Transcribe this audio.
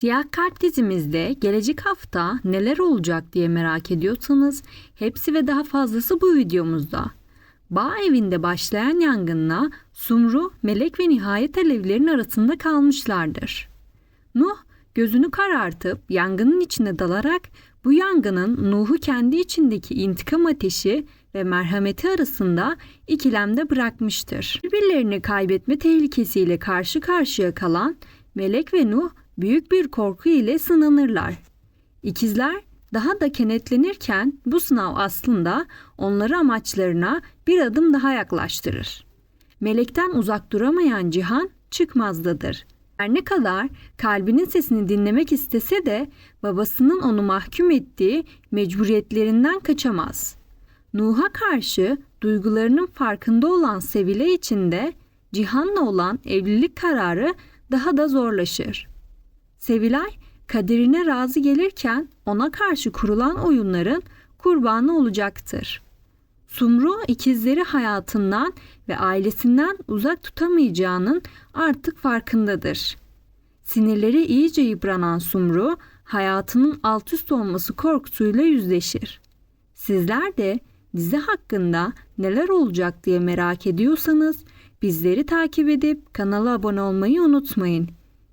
Siyah Kart dizimizde gelecek hafta neler olacak diye merak ediyorsanız hepsi ve daha fazlası bu videomuzda. Bağ evinde başlayan yangınla Sumru, Melek ve Nihayet alevlerin arasında kalmışlardır. Nuh gözünü karartıp yangının içine dalarak bu yangının Nuh'u kendi içindeki intikam ateşi ve merhameti arasında ikilemde bırakmıştır. Birbirlerini kaybetme tehlikesiyle karşı karşıya kalan Melek ve Nuh büyük bir korku ile sınanırlar. İkizler daha da kenetlenirken bu sınav aslında onları amaçlarına bir adım daha yaklaştırır. Melekten uzak duramayan Cihan çıkmazdadır. Her ne kadar kalbinin sesini dinlemek istese de babasının onu mahkum ettiği mecburiyetlerinden kaçamaz. Nuh'a karşı duygularının farkında olan Sevile için de Cihan'la olan evlilik kararı daha da zorlaşır. Sevilay kaderine razı gelirken ona karşı kurulan oyunların kurbanı olacaktır. Sumru ikizleri hayatından ve ailesinden uzak tutamayacağının artık farkındadır. Sinirleri iyice yıpranan Sumru hayatının alt üst olması korkusuyla yüzleşir. Sizler de dizi hakkında neler olacak diye merak ediyorsanız bizleri takip edip kanala abone olmayı unutmayın.